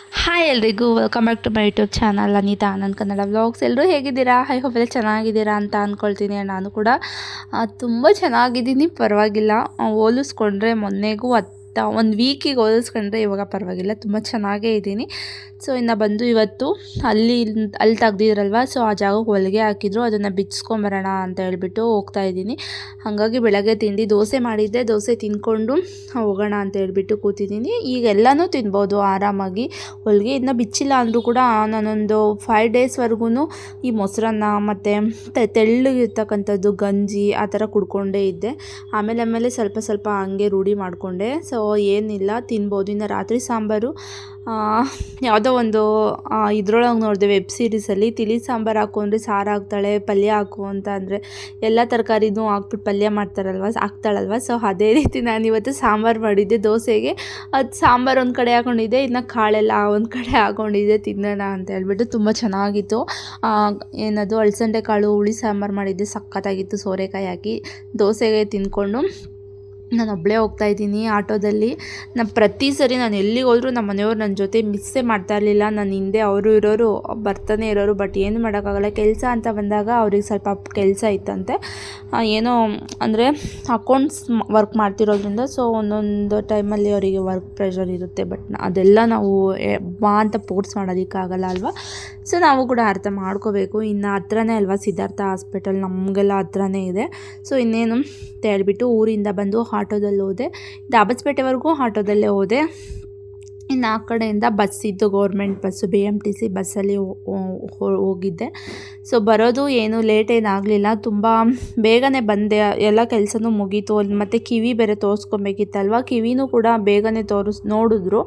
Hi ಎಲ್ರಿಗೂ welcome back to my YouTube channel Anita ನನ್ನ Kannada vlogs ಎಲ್ಲರೂ ಹೇಗಿದ್ದೀರಾ? ಹೈ ಎಲ್ಲ ಚೆನ್ನಾಗಿದ್ದೀರಾ ಅಂತ ಅಂದ್ಕೊಳ್ತೀನಿ ನಾನು ಕೂಡ ತುಂಬ ಚೆನ್ನಾಗಿದ್ದೀನಿ. ಪರವಾಗಿಲ್ಲ. ಹೋಲಿಸ್ಕೊಂಡ್ರೆ ಮೊನ್ನೆಗೂ ಹತ್ತ ಒಂದು ವೀಕಿಗೆ ಹೋಲಿಸ್ಕೊಂಡ್ರೆ ಇವಾಗ ಪರವಾಗಿಲ್ಲ. ತುಂಬ ಚೆನ್ನಾಗೇ ಇದ್ದೀನಿ. ಸೊ ಇನ್ನು ಬಂದು ಇವತ್ತು ಅಲ್ಲಿ ಅಲ್ಲಿ ತೆಗ್ದಿದ್ರಲ್ವ? ಸೊ ಆ ಜಾಗಕ್ಕೆ ಹೊಲಿಗೆ ಹಾಕಿದ್ರು. ಅದನ್ನು ಬಿಚ್ಕೊಂಬರೋಣ ಅಂತ ಹೇಳ್ಬಿಟ್ಟು ಹೋಗ್ತಾ ಇದ್ದೀನಿ. ಹಾಗಾಗಿ ಬೆಳಗ್ಗೆ ತಿಂಡಿ ದೋಸೆ ಮಾಡಿದ್ದೆ. ದೋಸೆ ತಿಂದ್ಕೊಂಡು ಹೋಗೋಣ ಅಂತ ಹೇಳ್ಬಿಟ್ಟು ಕೂತಿದ್ದೀನಿ. ಈಗ ಎಲ್ಲನೂ ತಿನ್ಬೋದು ಆರಾಮಾಗಿ. ಹೊಲಿಗೆ ಇನ್ನೂ ಬಿಚ್ಚಿಲ್ಲ ಅಂದರೂ ಕೂಡ ನಾನೊಂದು ಫೈವ್ ಡೇಸ್ವರೆಗೂ ಈ ಮೊಸರನ್ನ ಮತ್ತು ತೆಳ್ಳಗಿರ್ತಕ್ಕಂಥದ್ದು ಗಂಜಿ ಆ ಥರ ಕುಡ್ಕೊಂಡೇ ಇದ್ದೆ. ಆಮೇಲೆ ಆಮೇಲೆ ಸ್ವಲ್ಪ ಸ್ವಲ್ಪ ಹಂಗೆ ರೂಢಿ ಮಾಡಿಕೊಂಡೆ. ಸೊ ಏನಿಲ್ಲ, ತಿನ್ಬೋದು. ಇನ್ನು ರಾತ್ರಿ ಸಾಂಬಾರು ಯಾವುದೋ ಒಂದು ಇದ್ರೊಳಗೆ ನೋಡಿದೆ ವೆಬ್ ಸೀರೀಸಲ್ಲಿ ತಿಳಿ ಸಾಂಬಾರು ಹಾಕೊಂಡ್ರೆ ಸಾರು ಹಾಕ್ತಾಳೆ ಪಲ್ಯ ಹಾಕು ಅಂತ ಅಂದರೆ ಎಲ್ಲ ತರಕಾರಿನೂ ಹಾಕ್ಬಿಟ್ಟು ಪಲ್ಯ ಮಾಡ್ತಾರಲ್ವ, ಹಾಕ್ತಾಳಲ್ವ? ಸೊ ಅದೇ ರೀತಿ ನಾನು ಇವತ್ತು ಸಾಂಬಾರು ಮಾಡಿದ್ದೆ. ದೋಸೆಗೆ ಅದು ಸಾಂಬಾರು ಒಂದು ಕಡೆ ಹಾಕೊಂಡಿದ್ದೆ, ಇನ್ನು ಕಾಳೆಲ್ಲ ಒಂದು ಕಡೆ ಹಾಕೊಂಡಿದ್ದೆ, ತಿನ್ನೋಣ ಅಂತ ಹೇಳ್ಬಿಟ್ಟು ತುಂಬ ಚೆನ್ನಾಗಿತ್ತು. ಏನದು ಅಳಸಂದೆ ಕಾಳು, ಹುಳಿ ಸಾಂಬಾರು ಮಾಡಿದ್ದೆ. ಸಖತ್ತಾಗಿತ್ತು ಸೋರೆಕಾಯಿ ಹಾಕಿ. ದೋಸೆಗೆ ತಿಂದ್ಕೊಂಡು ನಾನು ಒಬ್ಬಳೇ ಹೋಗ್ತಾ ಇದ್ದೀನಿ ಆಟೋದಲ್ಲಿ. ನಾನು ಪ್ರತಿ ಸರಿ ನಾನು ಎಲ್ಲಿಗೆ ಹೋದರೂ ನಮ್ಮ ಮನೆಯವ್ರು ನನ್ನ ಜೊತೆ ಮಿಸ್ಸೇ ಮಾಡ್ತಾ ಇರಲಿಲ್ಲ. ನನ್ನ ಹಿಂದೆ ಅವರು ಇರೋರು ಬರ್ತಾನೆ ಇರೋರು ಬಟ್ ಏನು ಮಾಡೋಕ್ಕಾಗಲ್ಲ. ಕೆಲಸ ಅಂತ ಬಂದಾಗ ಅವ್ರಿಗೆ ಸ್ವಲ್ಪ ಕೆಲಸ ಇತ್ತಂತೆ. ಏನೋ ಅಂದರೆ ಅಕೌಂಟ್ಸ್ ವರ್ಕ್ ಮಾಡ್ತಿರೋದ್ರಿಂದ ಸೊ ಒಂದೊಂದು ಟೈಮಲ್ಲಿ ಅವರಿಗೆ ವರ್ಕ್ ಪ್ರೆಷರ್ ಇರುತ್ತೆ. ಬಟ್ ಅದೆಲ್ಲ ನಾವು ಬಾ ಅಂತ ಪೋರ್ಟ್ಸ್ ಮಾಡೋದಕ್ಕಾಗಲ್ಲ ಅಲ್ವಾ? ಸೊ ನಾವು ಕೂಡ ಅರ್ಥ ಮಾಡ್ಕೋಬೇಕು. ಇನ್ನು ಹತ್ರನೇ ಅಲ್ವಾ ಸಿದ್ಧಾರ್ಥ ಹಾಸ್ಪಿಟಲ್ ನಮಗೆಲ್ಲ ಹತ್ರನೇ ಇದೆ. ಸೊ ಇನ್ನೇನು ಹೇಳ್ಬಿಟ್ಟು ಊರಿಂದ ಬಂದು ಆಟೋದಲ್ಲಿ ಹೋದೆ. ದಾಬಸ್ಪೇಟೆವರೆಗೂ ಆಟೋದಲ್ಲೇ ಹೋದೆ. ಇನ್ನು ಆ ಕಡೆಯಿಂದ ಬಸ್ ಇತ್ತು government bus B M T C ಬಸ್ಸಲ್ಲಿ ಹೋಗಿದ್ದೆ. ಸೊ ಬರೋದು ಏನು ಲೇಟ್ ಏನಾಗಲಿಲ್ಲ ತುಂಬ ಬೇಗನೆ ಬಂದೆ. ಎಲ್ಲ ಕೆಲಸನೂ ಮುಗೀತು. ಅಲ್ಲಿ ಮತ್ತು ಕಿವಿ ಬೇರೆ ತೋರಿಸ್ಕೊಬೇಕಿತ್ತಲ್ವ? ಕಿವಿನೂ ಕೂಡ ಬೇಗನೆ ತೋರಿಸ್, ನೋಡಿದ್ರು.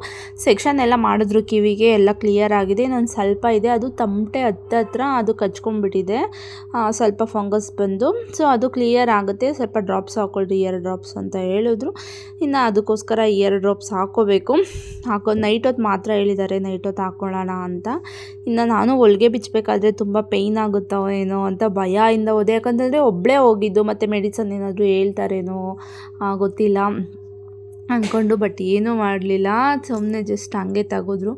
ಸೆಕ್ಷನ್ ಎಲ್ಲ ಮಾಡಿದ್ರು ಕಿವಿಗೆ. ಎಲ್ಲ ಕ್ಲಿಯರ್ ಆಗಿದೆ. ಇನ್ನೊಂದು ಸ್ವಲ್ಪ ಇದೆ. ಅದು ತಮಟೆ ಹತ್ತತ್ರ ಅದು ಕಚ್ಕೊಂಡ್ಬಿಟ್ಟಿದೆ. ಸ್ವಲ್ಪ ಫಂಗಸ್ ಬಂದು. ಸೊ ಅದು ಕ್ಲಿಯರ್ ಆಗುತ್ತೆ. ಸ್ವಲ್ಪ ಡ್ರಾಪ್ಸ್ ಹಾಕ್ಕೊಳ್ಳಿ ಇಯರ್ ಡ್ರಾಪ್ಸ್ ಅಂತ ಹೇಳಿದ್ರು. ಇನ್ನು ಅದಕ್ಕೋಸ್ಕರ ಇಯರ್ ಡ್ರಾಪ್ಸ್ ಹಾಕೋಬೇಕು. ಹಾಕೋ ನೈಟ್ ಹೊತ್ತು ಮಾತ್ರ ಹೇಳಿದ್ದಾರೆ, ನೈಟ್ ಹೊತ್ತು ಹಾಕ್ಕೊಳ್ಳೋಣ ಅಂತ. ಇನ್ನು ನಾನು ಹೊಲಿಗೆ ಬಿಚ್ಚಬೇಕಾದ್ರೆ ತುಂಬ ಪೇಯ್ನ್ ಆಗುತ್ತೋ ಏನೋ ಅಂತ ಭಯದಿಂದ ಹೋದೆ. ಯಾಕಂತಂದರೆ ಒಬ್ಬಳೇ ಹೋಗಿದ್ದು, ಮತ್ತು ಮೆಡಿಸನ್ ಏನಾದರೂ ಹೇಳ್ತಾರೇನೋ ಗೊತ್ತಿಲ್ಲ ಅಂದ್ಕೊಂಡು ಬಟ್ ಏನೂ ಮಾಡಲಿಲ್ಲ. ಸುಮ್ಮನೆ ಜಸ್ಟ್ ಹಂಗೆ ತಗೋದ್ರು.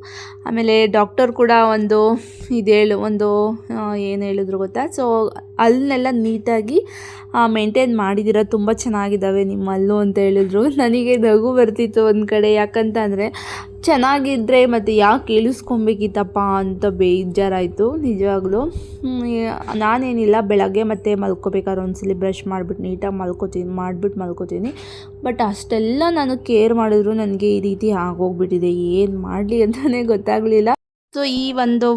ಆಮೇಲೆ ಡಾಕ್ಟರ್ ಕೂಡ ಒಂದು ಇದು ಹೇಳು, ಒಂದು ಏನು ಹೇಳಿದ್ರು ಗೊತ್ತಾ? ಸೊ ಅಲ್ಲನ್ನೆಲ್ಲ ನೀಟಾಗಿ ಮೇಂಟೈನ್ ಮಾಡಿದ್ದೀರ? ತುಂಬ ಚೆನ್ನಾಗಿದ್ದಾವೆ ನಿಮ್ಮ ಅಲ್ಲು ಅಂತ ಹೇಳಿದ್ರು. ನನಗೆ ನಗು ಬರ್ತಿತ್ತು ಒಂದು ಕಡೆ. ಯಾಕಂತಂದರೆ ಚೆನ್ನಾಗಿದ್ದರೆ ಮತ್ತು ಯಾಕೆ ಇಳಿಸ್ಕೊಬೇಕಿತ್ತಪ್ಪ ಅಂತ ಬೇಜಾರಾಯಿತು, ನಿಜವಾಗ್ಲೂ. ನಾನೇನಿಲ್ಲ, ಬೆಳಗ್ಗೆ ಮತ್ತೆ ಮಲ್ಕೋಬೇಕಾದ್ರೆ ಒಂದ್ಸಲಿ ಬ್ರಷ್ ಮಾಡಿಬಿಟ್ಟು ನೀಟಾಗಿ ಮಲ್ಕೋತೀನಿ ಮಾಡಿಬಿಟ್ಟು ಮಲ್ಕೋತೀನಿ. ಬಟ್ ಅಷ್ಟೆಲ್ಲ ನಾನು ಕೇರ್ ಮಾಡಿದ್ರು ನನಗೆ ಈ ರೀತಿ ಆಗೋಗ್ಬಿಟ್ಟಿದೆ, ಏನು ಮಾಡಲಿ ಅಂತಲೇ ಗೊತ್ತಾಗಲಿಲ್ಲ. ಸೊ ಈ ಒಂದು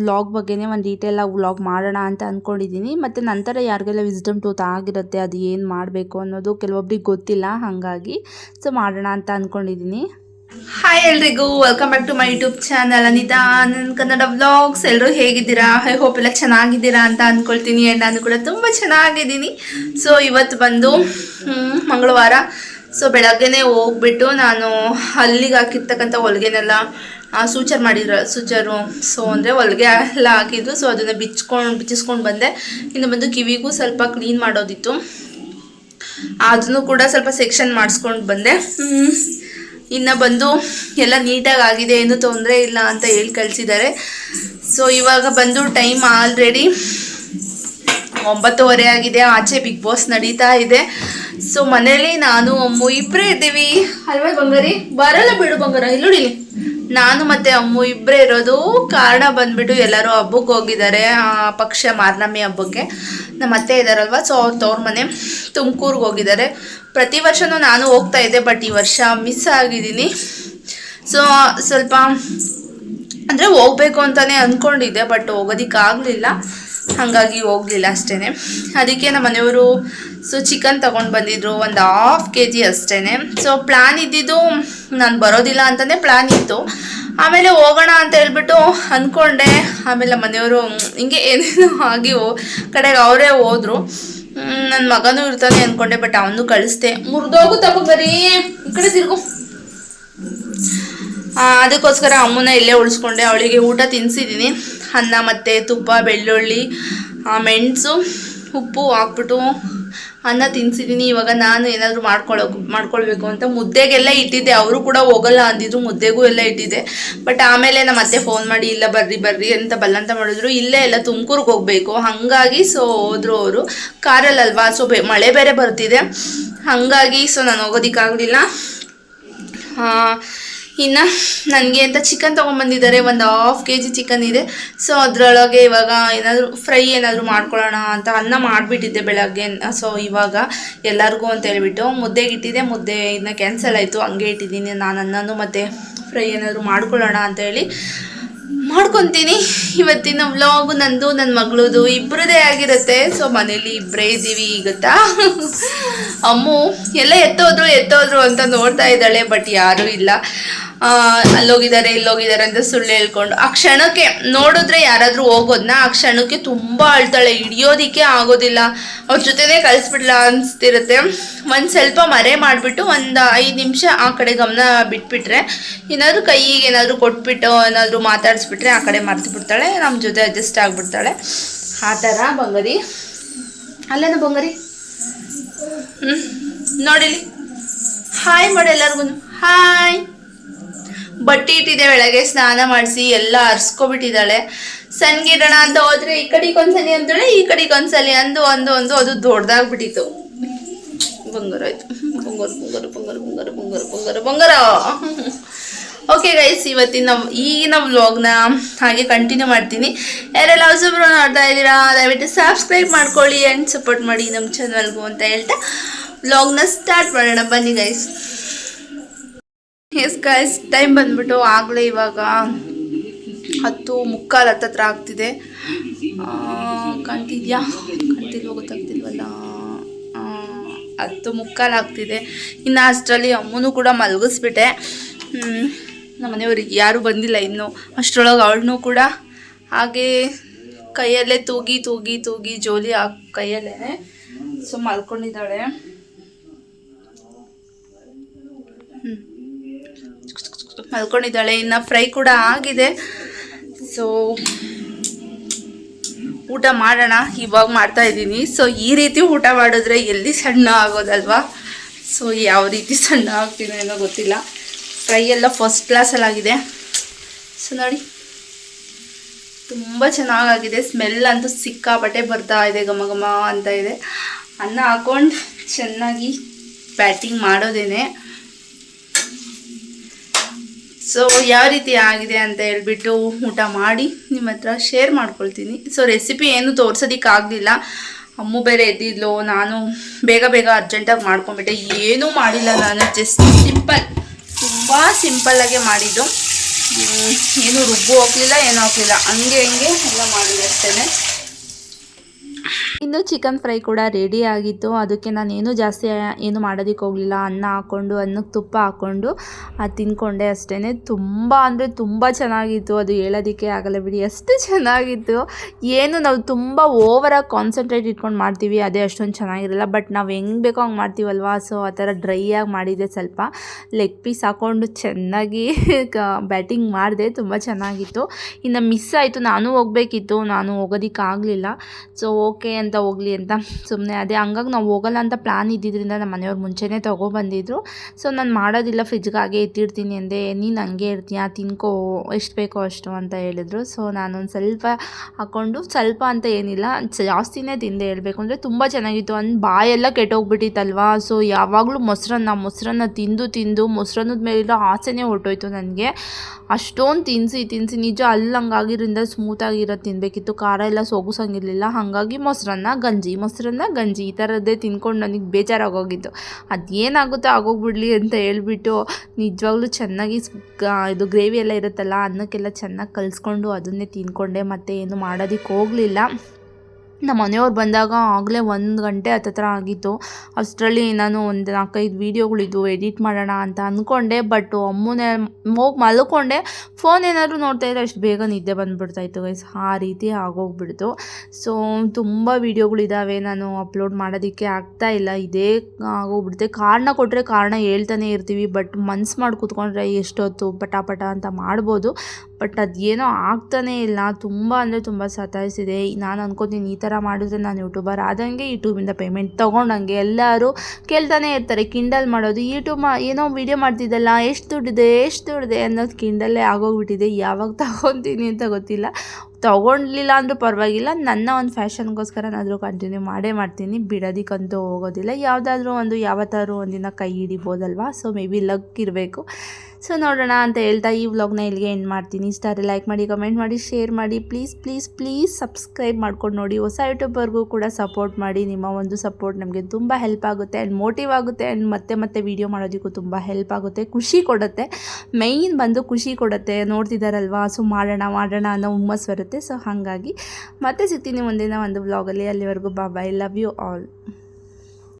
ವ್ಲಾಗ್ ಬಗ್ಗೆನೇ ಒಂದು ಡೀಟೇಲ್ ಆಗಿ ವ್ಲಾಗ್ ಮಾಡೋಣ ಅಂತ ಅಂದ್ಕೊಂಡಿದ್ದೀನಿ ಮತ್ತು ನಂತರ ಯಾರಿಗೆಲ್ಲ ವಿಸ್ಡಮ್ ಟೂತ್ ಆಗಿರುತ್ತೆ, ಅದು ಏನು ಮಾಡಬೇಕು ಅನ್ನೋದು ಕೆಲವೊಬ್ರಿಗೆ ಗೊತ್ತಿಲ್ಲ, ಹಾಗಾಗಿ. ಸೊ ಮಾಡೋಣ ಅಂತ ಅಂದ್ಕೊಂಡಿದ್ದೀನಿ ಹಾಯ್ ಎಲ್ರಿಗೂ welcome back to my YouTube channel Anita ನನ್ನ ಕನ್ನಡ ವ್ಲಾಗ್ಸ್ ಎಲ್ಲರೂ ಹೇಗಿದ್ದೀರಾ? ಐ ಹೋಪ್ ಎಲ್ಲ ಚೆನ್ನಾಗಿದ್ದೀರಾ ಅಂತ ಅಂದ್ಕೊಳ್ತೀನಿ ಆ್ಯಂಡ್ ನಾನು ಕೂಡ ತುಂಬ ಚೆನ್ನಾಗಿದ್ದೀನಿ. ಸೊ ಇವತ್ತು ಬಂದು ಮಂಗಳವಾರ. ಸೊ ಬೆಳಗ್ಗೆನೇ ಹೋಗ್ಬಿಟ್ಟು ನಾನು ಅಲ್ಲಿಗೆ ಹಾಕಿರ್ತಕ್ಕಂಥ ಹೊಲಿಗೆನೆಲ್ಲ ಸೂಚರ್ ಮಾಡಿದ್ರು ಸೂಚರು ಸೊ ಅಂದರೆ ಹೊಲಿಗೆ ಎಲ್ಲ ಹಾಕಿದ್ರು ಸೊ ಅದನ್ನು ಬಿಚ್ಕೊಂಡು, ಬಿಚ್ಚಿಸ್ಕೊಂಡು ಬಂದೆ. ಇನ್ನು ಬಂದು ಕಿವಿಗೂ ಸ್ವಲ್ಪ ಕ್ಲೀನ್ ಮಾಡೋದಿತ್ತು. ಅದನ್ನು ಕೂಡ ಸ್ವಲ್ಪ ಸೆಕ್ಷನ್ ಮಾಡಿಸ್ಕೊಂಡು ಬಂದೆ. ಇನ್ನು ಬಂದು ಎಲ್ಲ ನೀಟಾಗಿ ಆಗಿದೆ ಏನು ತೊಂದರೆ ಇಲ್ಲ ಅಂತ ಹೇಳಿ ಕಳಿಸಿದ್ದಾರೆ. ಸೊ ಇವಾಗ ಬಂದು ಟೈಮ್ ಆಲ್ರೆಡಿ ಒಂಬತ್ತುವರೆ ಆಗಿದೆ. ಆಚೆ ಬಿಗ್ ಬಾಸ್ ನಡೀತಾ ಇದೆ. ಸೊ ಮನೇಲಿ ನಾನು ಅಮ್ಮು ಇಬ್ಬರೇ ಇದ್ದೀವಿ. ಅಲ್ವಾ ಬಂಗಾರಿ? ಬರಲ್ಲ ಬಿಡು ಬಂಗಾರ. ಇಲ್ಲಿ. ನಾನು ಮತ್ತೆ ಅಮ್ಮು ಇಬ್ಬರೇ ಇರೋದು. ಕಾರಣ ಬಂದ್ಬಿಟ್ಟು ಎಲ್ಲರೂ ಹಬ್ಬಕ್ಕೆ ಹೋಗಿದ್ದಾರೆ. ಆ, ಪಕ್ಷ ಮಾರ್ನಮಿ ಹಬ್ಬಕ್ಕೆ. ನಮ್ಮ ಅತ್ತೆ ಇದ್ದಾರಲ್ವ ಸೊ ಅವ್ರು ತವ್ರ ಮನೆ ತುಮಕೂರಿಗೆ ಹೋಗಿದ್ದಾರೆ. ಪ್ರತಿ ವರ್ಷನೂ ನಾನು ಹೋಗ್ತಾ ಇದ್ದೆ ಬಟ್ ಈ ವರ್ಷ ಮಿಸ್ ಆಗಿದ್ದೀನಿ. ಸೊ ಸ್ವಲ್ಪ, ಅಂದರೆ ಹೋಗ್ಬೇಕು ಅಂತಲೇ ಅಂದ್ಕೊಂಡಿದ್ದೆ ಬಟ್ ಹೋಗೋದಿಕ್ಕಾಗಲಿಲ್ಲ. ಹಾಗಾಗಿ ಹೋಗಲಿಲ್ಲ ಅಷ್ಟೇ ಅದಕ್ಕೆ ನಮ್ಮ ಮನೆಯವರು ಸೊ ಚಿಕನ್ ತೊಗೊಂಡು ಬಂದಿದ್ರು, ಒಂದು ಹಾಫ್ ಕೆ ಜಿ ಅಷ್ಟೇ ಸೊ ಪ್ಲ್ಯಾನ್ ಇದ್ದಿದ್ದು ನಾನು ಬರೋದಿಲ್ಲ ಅಂತಲೇ ಪ್ಲ್ಯಾನ್ ಇತ್ತು. ಆಮೇಲೆ ಹೋಗೋಣ ಅಂತ ಹೇಳ್ಬಿಟ್ಟು ಅಂದ್ಕೊಂಡೆ ಆಮೇಲೆ ಮನೆಯವರು, ಹಿಂಗೆ ಏನೇನೋ ಆಗಿ ಕಡೆಗೆ ಅವರೇ ಹೋದರು. ನನ್ನ ಮಗನೂ ಇರ್ತಾನೆ ಅನ್ಕೊಂಡೆ ಬಟ್ ಅವನು ಕಳಿಸ್ದೆ. ತಗೋ ಬರೀ. ಈ ಕಡೆ ತಿರ್ಗು. ಅದಕ್ಕೋಸ್ಕರ ಅಮ್ಮನ ಇಲ್ಲೇ ಉಳಿಸ್ಕೊಂಡೆ. ಅವಳಿಗೆ ಊಟ ತಿನ್ನಿಸಿದ್ದೀನಿ ಅನ್ನ ಮತ್ತು ತುಪ್ಪ, ಬೆಳ್ಳುಳ್ಳಿ ಮೆಣಸು, ಉಪ್ಪು ಹಾಕ್ಬಿಟ್ಟು ಅನ್ನ ತಿನ್ಸಿದ್ದೀನಿ ಇವಾಗ ನಾನು ಏನಾದರೂ ಮಾಡ್ಕೊಳ್ಳೋ ಮಾಡ್ಕೊಳ್ಬೇಕು ಅಂತ ಮುದ್ದೆಗೆಲ್ಲ ಇಟ್ಟಿದ್ದೆ. ಅವರು ಕೂಡ ಹೋಗಲ್ಲ ಅಂದಿದ್ರು, ಮುದ್ದೆಗೂ ಎಲ್ಲ ಇಟ್ಟಿದ್ದೆ. ಬಟ್ ಆಮೇಲೆ ನಮ್ಮ ಅತ್ತೆ ಫೋನ್ ಮಾಡಿ, ಇಲ್ಲ ಬರ್ರಿ ಬರ್ರಿ ಅಂತ ಬಲ್ಲಂತ ಮಾಡಿದ್ರು. ಇಲ್ಲೇ ಎಲ್ಲ ತುಮಕೂರ್ಗೆ ಹೋಗಬೇಕು. ಹಾಗಾಗಿ ಸೊ ಹೋದ್ರು ಅವರು. ಕಾರಲ್ಲಲ್ವಾ ಸೊ ಮಳೆ ಬೇರೆ ಬರ್ತಿದೆ. ಹಾಗಾಗಿ ಸೊ ನಾನು ಹೋಗೋದಕ್ಕಾಗಲಿಲ್ಲ. ಇನ್ನು ನನಗೆ ಅಂತ ಚಿಕನ್ ತೊಗೊಂಬಂದಿದ್ದಾರೆ, ಒಂದು ಹಾಫ್ ಕೆ ಜಿ ಚಿಕನ್ ಇದೆ. ಸೊ ಅದರೊಳಗೆ ಇವಾಗ ಏನಾದರೂ ಫ್ರೈ ಏನಾದರೂ ಮಾಡ್ಕೊಳ್ಳೋಣ ಅಂತ ಅನ್ನ ಮಾಡಿಬಿಟ್ಟಿದ್ದೆ ಬೆಳಗ್ಗೆ. ಸೊ ಇವಾಗ ಎಲ್ಲರಿಗೂ ಅಂತ ಹೇಳಿಬಿಟ್ಟು ಮುದ್ದೆಗೆ ಇಟ್ಟಿದ್ದೆ. ಮುದ್ದೆ ಇದನ್ನ ಕ್ಯಾನ್ಸಲ್ ಆಯಿತು. ಹಂಗೆ ಇಟ್ಟಿದ್ದೀನಿ. ನಾನು ಅನ್ನನೂ ಮತ್ತು ಫ್ರೈ ಏನಾದರೂ ಮಾಡ್ಕೊಳ್ಳೋಣ ಅಂತ ಹೇಳಿ ಮಾಡ್ಕೊತೀನಿ. ಇವತ್ತಿನ ವ್ಲಾಗು ನಂದು ನನ್ನ ಮಗಳದು ಇಬ್ಬರದೇ ಆಗಿರುತ್ತೆ. ಸೊ ಮನೇಲಿ ಇಬ್ಬರೇ ಇದ್ದೀವಿ ಗೊತ್ತಾ? ಅಮ್ಮು ಎಲ್ಲ ಎತ್ತೋದ್ರು ಎತ್ತೋದ್ರು ಅಂತ ನೋಡ್ತಾ ಇದ್ದಾಳೆ ಬಟ್ ಯಾರೂ ಇಲ್ಲ. ಅಲ್ಲೋಗಿದ್ದಾರೆ, ಇಲ್ಲೋಗಿದ್ದಾರೆ ಅಂತ ಸುಳ್ಳು ಹೇಳ್ಕೊಂಡು. ಆ ಕ್ಷಣಕ್ಕೆ ನೋಡಿದ್ರೆ ಯಾರಾದರೂ ಹೋಗೋದನ್ನ ಆ ಕ್ಷಣಕ್ಕೆ ತುಂಬ ಅಳ್ತಾಳೆ. ಹಿಡಿಯೋದಿಕ್ಕೆ ಆಗೋದಿಲ್ಲ. ಅವ್ರ ಜೊತೆನೇ ಕಲ್ಸ್ಬಿಡ್ಲ ಅನಿಸ್ತಿರುತ್ತೆ. ಒಂದು ಸ್ವಲ್ಪ ಮರೆ ಮಾಡಿಬಿಟ್ಟು ಒಂದು ಐದು ನಿಮಿಷ ಆ ಕಡೆ ಗಮನ ಬಿಟ್ಬಿಟ್ರೆ ಏನಾದರೂ ಕೈಗೆ ಏನಾದರೂ ಕೊಟ್ಬಿಟ್ಟು ಏನಾದರೂ ಮಾತಾಡಿಸ್ಬಿಟ್ರೆ ಆ ಕಡೆ ಮರ್ತು ಬಿಡ್ತಾಳೆ ನಮ್ಮ ಜೊತೆ ಅಡ್ಜಸ್ಟ್ ಆಗಿಬಿಡ್ತಾಳೆ. ಆ ಥರ ಬಂಗರಿ ಅಲ್ಲೇನ ಬಂಗರಿ ಹ್ಞೂ ನೋಡಿಲಿ ಹಾಯ್ ಮಾಡಿ ಎಲ್ಲರಿಗೂ ಹಾಯ್ ಬಟ್ಟೆ ಇಟ್ಟಿದೆ ಬೆಳಗ್ಗೆ, ಸ್ನಾನ ಮಾಡಿಸಿ ಎಲ್ಲ ಅರ್ಸ್ಕೊಬಿಟ್ಟಿದ್ದಾಳೆ ಸನ್ಗಿಡೋಣ ಅಂತ ಹೋದ್ರೆ ಈ ಕಡೆಗೆ ಒಂದ್ಸಲಿ ಅಂತಾಳೆ ಈ ಕಡೆಗೆ ಒಂದ್ಸಲಿ ಅಂದು ಒಂದು ಒಂದು ಅದು ದೊಡ್ಡದಾಗ್ಬಿಟ್ಟಿತ್ತು ಬಂಗಾರ ಆಯ್ತು. ಬಂಗಾರ ಬಂಗಾರ ಬಂಗಾರ ಬಂಗಾರ ಬಂಗಾರ ಬಂಗಾರ ಬಂಗಾರ. ಓಕೆ ಗೈಸ್ ಇವತ್ತಿನ ಈಗಿನ ವ್ಲಾಗ್ನ ಹಾಗೆ ಕಂಟಿನ್ಯೂ ಮಾಡ್ತೀನಿ. ಯಾರೆಲ್ಲ ಹೊಸಬ್ರು ನೋಡ್ತಾ ಇದ್ದೀರಾ, ದಯವಿಟ್ಟು ಸಬ್ಸ್ಕ್ರೈಬ್ ಮಾಡ್ಕೊಳ್ಳಿ ಆ್ಯಂಡ್ ಸಪೋರ್ಟ್ ಮಾಡಿ ನಮ್ಮ ಚಾನಲ್ಗೂ ಅಂತ ಹೇಳ್ತಾ ವ್ಲಾಗ್ನ ಸ್ಟಾರ್ಟ್ ಮಾಡೋಣ. ಬನ್ನಿ ಗೈಸ್ ಎಸ್ ಗೈಸ್ ಟೈಮ್ ಬಂದ್ಬಿಟ್ಟು ಆಗಲೇ ಇವಾಗ ಹತ್ತು ಮುಕ್ಕಾಲು ಹತ್ತತ್ರ ಆಗ್ತಿದೆ. ಕಾಣ್ತಿದ್ಯಾ? ಕಾಣ್ತಿಲ್ವೋ ಗೊತ್ತಾಗ್ತಿಲ್ವಲ್ಲ? ಹತ್ತು ಮುಕ್ಕಾಲು ಆಗ್ತಿದೆ. ಇನ್ನು ಅಷ್ಟರಲ್ಲಿ ಅಮ್ಮನೂ ಕೂಡ ಮಲಗಿಸ್ಬಿಟ್ಟೆ. ನಮ್ಮ ಮನೆಯವ್ರಿಗೆ ಯಾರೂ ಬಂದಿಲ್ಲ ಇನ್ನು. ಅಷ್ಟರೊಳಗೆ ಅವಳನ್ನೂ ಕೂಡ ಹಾಗೆ ಕೈಯಲ್ಲೇ ತೂಗಿ ತೂಗಿ ತೂಗಿ ಜೋಲಿ ಹಾಕಿ ಕೈಯಲ್ಲೇ ಸೊ ಮಲ್ಕೊಂಡಿದ್ದಾಳೆ. ಮಲ್ಕೊಂಡಿದ್ದಾಳೆ. ಇನ್ನು ಫ್ರೈ ಕೂಡ ಆಗಿದೆ. ಸೊ ಊಟ ಮಾಡೋಣ. ಇವಾಗ ಮಾಡ್ತಾ ಇದ್ದೀನಿ. ಸೊ ಈ ರೀತಿ ಊಟ ಮಾಡಿದ್ರೆ ಎಲ್ಲಿ ಸಣ್ಣ ಆಗೋದಲ್ವಾ? ಸೊ ಯಾವ ರೀತಿ ಸಣ್ಣ ಆಗ್ತೀನೋ ಏನೋ ಗೊತ್ತಿಲ್ಲ. ಫ್ರೈ ಎಲ್ಲ ಫಸ್ಟ್ ಕ್ಲಾಸಲ್ಲಾಗಿದೆ ಸೊ ನೋಡಿ. ತುಂಬ ಚೆನ್ನಾಗಾಗಿದೆ. ಸ್ಮೆಲ್ ಅಂತೂ ಸಿಕ್ಕಾಪಟ್ಟೆ ಬರ್ತಾ ಇದೆ, ಘಮ ಘಮ ಅಂತ ಇದೆ. ಅನ್ನ ಹಾಕೊಂಡು ಚೆನ್ನಾಗಿ ಬ್ಯಾಟಿಂಗ್ ಮಾಡೋದೇನೆ. ಸೊ ಯಾವ ರೀತಿ ಆಗಿದೆ ಅಂತ ಹೇಳ್ಬಿಟ್ಟು ಊಟ ಮಾಡಿ ನಿಮ್ಮ ಹತ್ರ ಶೇರ್ ಮಾಡ್ಕೊಳ್ತೀನಿ. ಸೊ ರೆಸಿಪಿ ಏನು ತೋರ್ಸೋದಕ್ಕಾಗಲಿಲ್ಲ ಅಮ್ಮು ಬೇರೆ ಎದ್ದಿದ್ಲು, ನಾನು ಬೇಗ ಬೇಗ ಅರ್ಜೆಂಟಾಗಿ ಮಾಡ್ಕೊಂಬಿಟ್ಟೆ ಏನೂ ಮಾಡಿಲ್ಲ ನಾನು ಜಸ್ಟ್ ಸಿಂಪಲ್ ತುಂಬ ಸಿಂಪಲ್ಲಾಗೆ ಮಾಡಿದ್ದು. ಏನು ರುಬ್ಬು ಹೋಗ್ಲಿಲ್ಲ, ಏನೂ ಹೋಗ್ಲಿಲ್ಲ ಹಂಗೆ ಹಂಗೆ ಎಲ್ಲ ಮಾಡಿದೆ ಇನ್ನು ಚಿಕನ್ ಫ್ರೈ ಕೂಡ ರೆಡಿ ಆಗಿತ್ತು. ಅದಕ್ಕೆ ನಾನು ಏನು ಜಾಸ್ತಿ, ಏನು ಮಾಡೋದಕ್ಕೆ ಹೋಗಲಿಲ್ಲ. ಅನ್ನ ಹಾಕ್ಕೊಂಡು, ಅನ್ನಕ್ಕೆ ತುಪ್ಪ ಹಾಕ್ಕೊಂಡು, ಅದು ತಿನ್ಕೊಂಡೆ ಅಷ್ಟೇ ತುಂಬ ಅಂದರೆ ತುಂಬ ಚೆನ್ನಾಗಿತ್ತು. ಅದು ಹೇಳೋದಕ್ಕೆ ಆಗಲ್ಲ ಬಿಡಿ. ಅಷ್ಟು ಚೆನ್ನಾಗಿತ್ತು. ಏನು ನಾವು ತುಂಬ ಓವರಾಗಿ ಕಾನ್ಸಂಟ್ರೇಟ್ ಇಟ್ಕೊಂಡು ಮಾಡ್ತೀವಿ. ಅದೇ ಅಷ್ಟೊಂದು ಚೆನ್ನಾಗಿರಲ್ಲ. ಬಟ್ ನಾವು ಹೆಂಗೆ ಬೇಕೋ ಹಂಗೆ ಮಾಡ್ತೀವಲ್ವಾ? ಸೊ ಆ ಥರ ಆಗಿ ಮಾಡಿದೆ ಸ್ವಲ್ಪ. ಲೆಗ್ ಪೀಸ್ ಹಾಕ್ಕೊಂಡು ಚೆನ್ನಾಗಿ ಬ್ಯಾಟಿಂಗ್ ಮಾಡಿದೆ. ತುಂಬ ಚೆನ್ನಾಗಿತ್ತು. ಇನ್ನು ಮಿಸ್ ಆಯಿತು. ನಾನು ಹೋಗಬೇಕಿತ್ತು. ನಾನು ಹೋಗೋದಕ್ಕಾಗಲಿಲ್ಲ ಸೊ ಓಕೆ ಅಂತ ಹೋಗಲಿ ಅಂತ ಸುಮ್ಮನೆ ಅದೇ. ಹಂಗಾಗಿ ನಾವು ಹೋಗಲ್ಲ ಅಂತ ಪ್ಲ್ಯಾನ್ ಇದ್ದಿದ್ದರಿಂದ ನಮ್ಮ ಮನೆಯವ್ರು ಮುಂಚೆನೇ ತೊಗೊಬಂದಿದ್ರು ಸೊ ನಾನು ಮಾಡೋದಿಲ್ಲ ಫ್ರಿಜ್ಗೆ ಹಾಗೆ ಎತ್ತಿಡ್ತೀನಿ ಅಂದೆ. ನೀನು ಹಂಗೆ ಇರ್ತೀಯ? ತಿನ್ಕೋ, ಎಷ್ಟು ಬೇಕೋ ಅಷ್ಟು ಅಂತ ಹೇಳಿದ್ರು. ಸೊ ನಾನೊಂದು ಸ್ವಲ್ಪ ಹಾಕ್ಕೊಂಡು, ಸ್ವಲ್ಪ ಅಂತ ಏನಿಲ್ಲ, ಜಾಸ್ತಿನೇ ತಿಂದೆ ಹೇಳಬೇಕು. ಅಂದರೆ ತುಂಬ ಚೆನ್ನಾಗಿತ್ತು. ಅಂದ್ ಬಾಯೆಲ್ಲ ಕೆಟ್ಟೋಗ್ಬಿಟ್ಟಿತ್ತಲ್ವಾ? ಸೊ ಯಾವಾಗಲೂ ಮೊಸರನ್ನ ಮೊಸರನ್ನ ತಿಂದು ತಿಂದು, ಮೊಸರನ್ನದ ಮೇಲಿರೋ ಆಸೆನೇ ಹೊರಟೋಯ್ತು ನನಗೆ. ಅಷ್ಟೊಂದು ತಿನ್ಸಿ ತಿನ್ಸಿ, ನಿಜ ಅಲ್ಲಿ ಹಂಗಾಗಿರಿಂದ ಸ್ಮೂತಾಗಿರೋದು ತಿನ್ನಬೇಕಿತ್ತು ಖಾರ ಎಲ್ಲ ಸೊಗಸಂಗಿರಲಿಲ್ಲ. ಹಾಗಾಗಿ ಮೊಸರನ್ನ ಗಂಜಿ ಮೊಸರನ್ನ, ಗಂಜಿ ಈ ಥರದ್ದೇ ತಿನ್ಕೊಂಡು ನನಗೆ ಬೇಜಾರಾಗೋಗಿತ್ತು. ಅದೇನಾಗುತ್ತೋ ಆಗೋಗ್ಬಿಡ್ಲಿ ಅಂತ ಹೇಳ್ಬಿಟ್ಟು ನಿಜವಾಗ್ಲೂ ಚೆನ್ನಾಗಿ ಇದು ಗ್ರೇವಿ ಎಲ್ಲ ಇರುತ್ತಲ್ಲ, ಅನ್ನಕ್ಕೆಲ್ಲ ಚೆನ್ನಾಗಿ ಕಲಿಸ್ಕೊಂಡು ಅದನ್ನೇ ತಿನ್ಕೊಂಡೆ, ಮತ್ತು ಏನು ಮಾಡೋದಕ್ಕೆ ಹೋಗಲಿಲ್ಲ. ನಮ್ಮ ಮನೆಯವ್ರು ಬಂದಾಗ ಆಗಲೇ ಒಂದು ಗಂಟೆ ಹತ್ತತ್ರ ಆಗಿತ್ತು. ಅಷ್ಟರಲ್ಲಿ ನಾನು ಒಂದು ನಾಲ್ಕೈದು ವೀಡಿಯೋಗಳಿದ್ದು ಎಡಿಟ್ ಮಾಡೋಣ ಅಂತ ಅಂದ್ಕೊಂಡೆ ಬಟ್ ಅಮ್ಮನೇ ಹೋಗಿ ಮಲ್ಕೊಂಡೆ. ಫೋನ್ ಏನಾದರೂ ನೋಡ್ತಾ ಇದ್ರೆ ಅಷ್ಟು ಬೇಗ ನಿದ್ದೆ ಬಂದುಬಿಡ್ತಾಯಿತ್ತು ಗೈಸ್ ಆ ರೀತಿ ಆಗೋಗ್ಬಿಡ್ತು. ಸೊ ತುಂಬ ವೀಡಿಯೋಗಳಿದ್ದಾವೆ ನಾನು ಅಪ್ಲೋಡ್ ಮಾಡೋದಕ್ಕೆ ಆಗ್ತಾ ಇಲ್ಲ. ಇದೇ ಆಗೋಗ್ಬಿಡುತ್ತೆ. ಕಾರಣ ಕೊಟ್ಟರೆ ಕಾರಣ ಹೇಳ್ತಾನೆ ಇರ್ತೀವಿ. ಬಟ್ ಮನ್ಸು ಮಾಡಿ ಕೂತ್ಕೊಂಡ್ರೆ ಎಷ್ಟೊತ್ತು ಪಟಾಪಟ ಪಟ ಅಂತ ಮಾಡ್ಬೋದು. ಬಟ್ ಅದೇನೋ ಆಗ್ತಾನೇ ಇಲ್ಲ. ತುಂಬ ಅಂದರೆ ತುಂಬ ಸತಾಯಿಸಿದೆ. ನಾನು ಅನ್ಕೋತೀನಿ ಈ ಥರ ಮಾಡಿದ್ರೆ ನಾನು ಯೂಟ್ಯೂಬರ್ ಆದಂಗೆ ಯೂಟ್ಯೂಬಿಂದ ಪೇಮೆಂಟ್ ತೊಗೊಂಡಂಗೆ ಎಲ್ಲರೂ ಕೇಳ್ತಾನೆ ಇರ್ತಾರೆ. ಕಿಂಡಲ್ ಮಾಡೋದು ಯೂಟ್ಯೂಬ್ ಏನೋ ವೀಡಿಯೋ ಮಾಡ್ತಿದ್ದಲ್ಲ, ಎಷ್ಟು ದುಡ್ಡಿದೆ ಎಷ್ಟು ದುಡ್ಡಿದೆ ಅನ್ನೋದು ಕಿಂಡಲ್ಲೇ ಆಗೋಗ್ಬಿಟ್ಟಿದೆ. ಯಾವಾಗ ತಗೊತೀನಿ ಅಂತ ಗೊತ್ತಿಲ್ಲ. ತೊಗೊಂಡ್ಲಿಲ್ಲ ಅಂದರೂ ಪರವಾಗಿಲ್ಲ. ನನ್ನ ಒಂದು ಫ್ಯಾಷನ್ಗೋಸ್ಕರ ನಾನಾದರೂ ಕಂಟಿನ್ಯೂ ಮಾಡೇ ಮಾಡ್ತೀನಿ. ಬಿಡೋದಕ್ಕಂತೂ ಹೋಗೋದಿಲ್ಲ. ಯಾವುದಾದ್ರೂ ಒಂದು ಯಾವತ್ತಾದ್ರೂ ಒಂದಿನ ಕೈ ಹಿಡಿಬೋದಲ್ವಾ? ಸೊ ಮೇ ಬಿ ಲಕ್ ಇರಬೇಕು. ಸೊ ನೋಡೋಣ ಅಂತ ಹೇಳ್ತಾ ಈ ವ್ಲಾಗ್ನ ಇಲ್ಲಿಗೆ ಎಂಡ್ ಮಾಡ್ತೀನಿ. ಇಷ್ಟ ಆದರೆ ಲೈಕ್ ಮಾಡಿ ಕಮೆಂಟ್ ಮಾಡಿ ಶೇರ್ ಮಾಡಿ. ಪ್ಲೀಸ್ ಪ್ಲೀಸ್ ಪ್ಲೀಸ್ ಸಬ್ಸ್ಕ್ರೈಬ್ ಮಾಡ್ಕೊಂಡು ನೋಡಿ. ಹೊಸ ಯೂಟ್ಯೂಬರ್ಗೂ ಕೂಡ ಸಪೋರ್ಟ್ ಮಾಡಿ. ನಿಮ್ಮ ಒಂದು ಸಪೋರ್ಟ್ ನಮಗೆ ತುಂಬ ಹೆಲ್ಪ್ ಆಗುತ್ತೆ ಆ್ಯಂಡ್ ಮೋಟಿವ್ ಆಗುತ್ತೆ ಆ್ಯಂಡ್ ಮತ್ತೆ ಮತ್ತೆ ವೀಡಿಯೋ ಮಾಡೋದಕ್ಕೂ ತುಂಬ ಹೆಲ್ಪ್ ಆಗುತ್ತೆ. ಖುಷಿ ಕೊಡುತ್ತೆ. ಮೈನ್ ಬಂದು ಖುಷಿ ಕೊಡುತ್ತೆ. ನೋಡ್ತಿದ್ದಾರಲ್ವಾ ಸೊ ಮಾಡೋಣ ಮಾಡೋಣ ಅನ್ನೋ ಹುಮ್ಮಸ್ ಬರುತ್ತೆ. ಸೊ ಹಾಗಾಗಿ ಮತ್ತೆ ಸಿಗ್ತೀನಿ ಮುಂದಿನ ಒಂದು ವ್ಲಾಗಲ್ಲಿ ಅಲ್ಲಿವರೆಗೂ ಬಾಬಾ ಬೈ ಲವ್ ಯು ಆಲ್